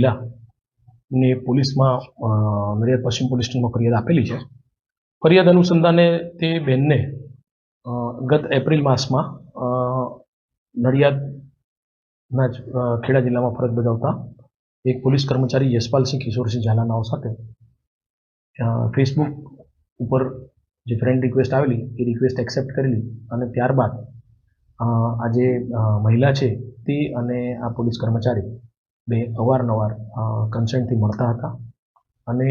મહિલાને પોલીસમાં અ, નડિયાદ પશ્ચિમ પોલીસ સ્ટેશનમાં ફરિયાદ આપેલી છે. ફરિયાદ અનુસંધાને તે બેનને ગત એપ્રિલ માસમાં નડિયાદના જ ખેડા જિલ્લામાં ફરજ બજાવતા એક પોલીસ કર્મચારી યશપાલસિંહ કિશોરસિંહ ઝાલાનાઓ સાથે ફેસબુક ઉપર જે ફ્રેન્ડ રિક્વેસ્ટ આવેલી એ રિક્વેસ્ટ એક્સેપ્ટ કરેલી અને ત્યારબાદ આ જે મહિલા છે તે અને આ પોલીસ કર્મચારી બે અવારનવાર કન્સેન્ટથી મળતા હતા. અને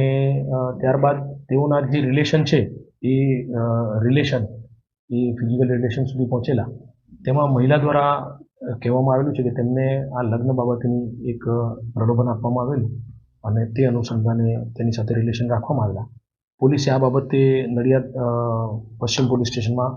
ત્યારબાદ તેઓના જે રિલેશન છે, એ રિલેશન એ ફિઝિકલ રિલેશન સુધી પહોંચેલા. તેમાં મહિલા દ્વારા કહેવામાં આવેલું છે કે તેમને આ લગ્ન બાબતની એક પ્રલોભન આપવામાં આવેલું અને તે અનુસંધાને તેની સાથે રિલેશન રાખવામાં આવેલા. પોલીસે આ બાબતે નડિયાદ પશ્ચિમ પોલીસ સ્ટેશનમાં